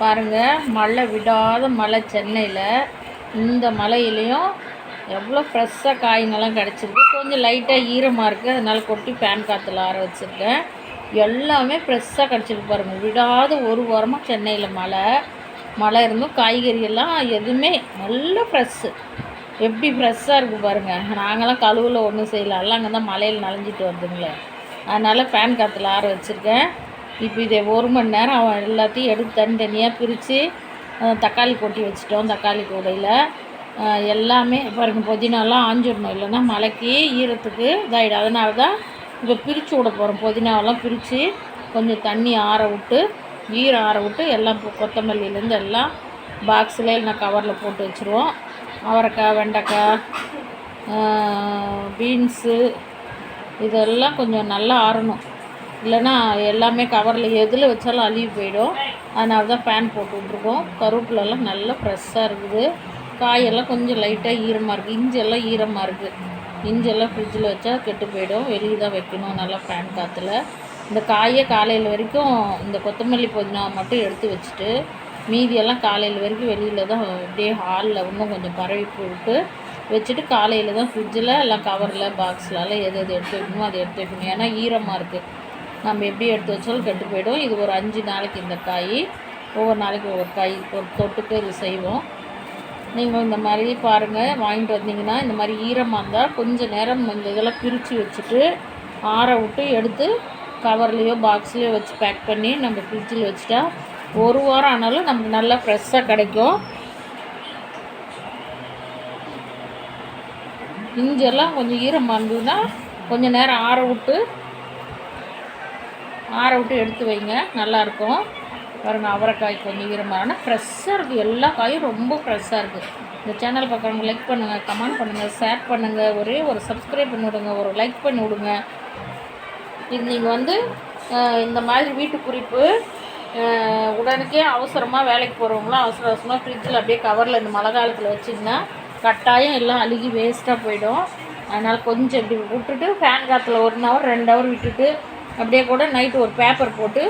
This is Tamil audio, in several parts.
பாருங்கள் மழை விடாத மழை சென்னையில். இந்த மழையிலையும் எவ்வளோ ஃப்ரெஷ்ஷாக காய்ங்கெல்லாம் கிடச்சிருக்கு. கொஞ்சம் லைட்டாக ஈரமாக இருக்குது அதனால் கொட்டி ஃபேன் காற்றுல ஆற வச்சுருக்கேன். எல்லாமே ஃப்ரெஷ்ஷாக கிடச்சிருக்கு பாருங்கள் விடாத ஒரு வாரமாக சென்னையில் மழை. மழை இருந்தும் காய்கறியெல்லாம் எதுவுமே நல்ல ஃப்ரெஷ்ஷு எப்படி ஃப்ரெஷ்ஷாக இருக்குது பாருங்கள் நாங்களாம் கழுவில் ஒன்றும் செய்யல. எல்லாம் அங்கே தான் மழையில் நனைஞ்சிட்டு வந்துங்களேன் அதனால் ஃபேன் காற்றுல ஆற வச்சுருக்கேன். இப்போ இதை ஒரு மணி நேரம் அவன் எல்லாத்தையும் எடுத்து தனித்தனியாக பிரித்து தக்காளி கொட்டி வச்சிட்டோம் தக்காளி கூடையில். எல்லாமே பாருங்க புதினாலாம் ஆஞ்சிடணும் இல்லைன்னா மழைக்கு ஈரத்துக்கு இதாகிடும் அதனால தான் இப்போ பிரித்து விட போகிறோம் புதினாவெல்லாம் பிரித்து கொஞ்சம் தண்ணி ஆற விட்டு ஈரம் ஆற விட்டு எல்லாம் கொத்தமல்லியிலேருந்து எல்லாம் பாக்ஸில் இல்லைனா கவரில் போட்டு வச்சுருவோம். அவரைக்காய் வெண்டைக்காய் பீன்ஸு இதெல்லாம் கொஞ்சம் நல்லா ஆறணும். இல்லைன்னா எல்லாமே கவரில் எதில் வச்சாலும் அழுகி போயிடும். அதனால தான் ஃபேன் போட்டு விட்ருக்கோம் கருவேப்பிலெல்லாம் நல்லா ஃப்ரெஷ்ஷாக இருக்குது. காயெல்லாம் கொஞ்சம் லைட்டாக ஈரமாக இருக்குது இஞ்செல்லாம் ஈரமாக இருக்குது இஞ்செல்லாம் ஃப்ரிட்ஜில் வச்சா கெட்டு போயிடும். வெளியே தான் வைக்கணும் நல்லா ஃபேன் காற்றுல இந்த காயை காலையில் வரைக்கும் இந்த கொத்தமல்லி புதினா மட்டும் எடுத்து வச்சுட்டு மீதியெல்லாம் காலையில் வரைக்கும் வெளியில் தான் அப்படியே ஹாலில் இன்னும் கொஞ்சம் பரவி போட்டு வச்சுட்டு காலையில் தான் ஃப்ரிட்ஜில் எல்லாம் கவரில் பாக்ஸ்லலாம் எது எது எடுத்து வைக்கணுமோ அதை எடுத்து வைக்கணும். ஏன்னா ஈரமாக இருக்குது நம்ம எப்படி எடுத்து வச்சாலும் கெட்டு போயிடும். இது ஒரு அஞ்சு நாளைக்கு இந்த காய். ஒவ்வொரு நாளைக்கு ஒவ்வொரு காய் ஒரு தொட்டுக்கு இது செய்வோம். நீங்கள் இந்த மாதிரி பாருங்கள் வாங்கிட்டு வந்தீங்கன்னா இந்த மாதிரி ஈரமாக இருந்தால் கொஞ்சம் நேரம் இந்த இதெல்லாம் பிரித்து வச்சுட்டு ஆற விட்டு எடுத்து கவர்லேயோ பாக்ஸ்லேயோ வச்சு பேக் பண்ணி நம்ம ஃப்ரிட்ஜில் வச்சுட்டா ஒரு வாரம் ஆனாலும் நமக்கு நல்லா ஃப்ரெஷ்ஷாக கிடைக்கும். இஞ்செல்லாம் கொஞ்சம் ஈரமாக இருந்ததுன்னா கொஞ்சம் நேரம் ஆற விட்டு ஆற விட்டு எடுத்து வைங்க. நல்லாயிருக்கும் பாருங்கள் அவரைக்காய் கொஞ்சம் ஈரமாக ஆனால் ஃப்ரெஷ்ஷாக இருக்குது எல்லா காயும் ரொம்ப ஃப்ரெஷ்ஷாக இருக்குது இந்த சேனல் பார்க்குறவங்க லைக் பண்ணுங்கள் கமெண்ட் பண்ணுங்கள் ஷேர் பண்ணுங்கள் ஒரே ஒரு சப்ஸ்கிரைப் பண்ணி விடுங்க ஒரு லைக் பண்ணி விடுங்க. இது நீங்கள் வந்து இந்த மாதிரி வீட்டு குறிப்பு உடனுக்கே அவசரமாக வேலைக்கு போகிறவங்களாம் அவசர அவசரமாக ஃப்ரிட்ஜில் அப்படியே கவரில் இந்த மழை காலத்தில் வச்சிங்கன்னா கட்டாயம் எல்லாம் அழுகி வேஸ்ட்டாக போயிடும். அதனால் கொஞ்சம் இப்படி விட்டுட்டு ஃபேன் காற்றுல ஒரு ஹவர் ரெண்டு ஹவர் விட்டுட்டு அப்படியே கூட நைட்டு ஒரு பேப்பர் போட்டு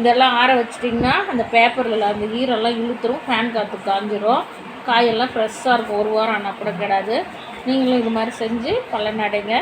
இதெல்லாம் ஆற வச்சிட்டிங்கன்னா அந்த பேப்பரில் அந்த ஈரெல்லாம் இழுத்துரும் ஃபேன் காற்று காஞ்சிரும். காயெல்லாம் ஃப்ரெஷ்ஷாக இருக்கும். ஒரு வாரம் ஆனால் கூட கிடையாது நீங்களும் இது மாதிரி செஞ்சு பலனடைங்க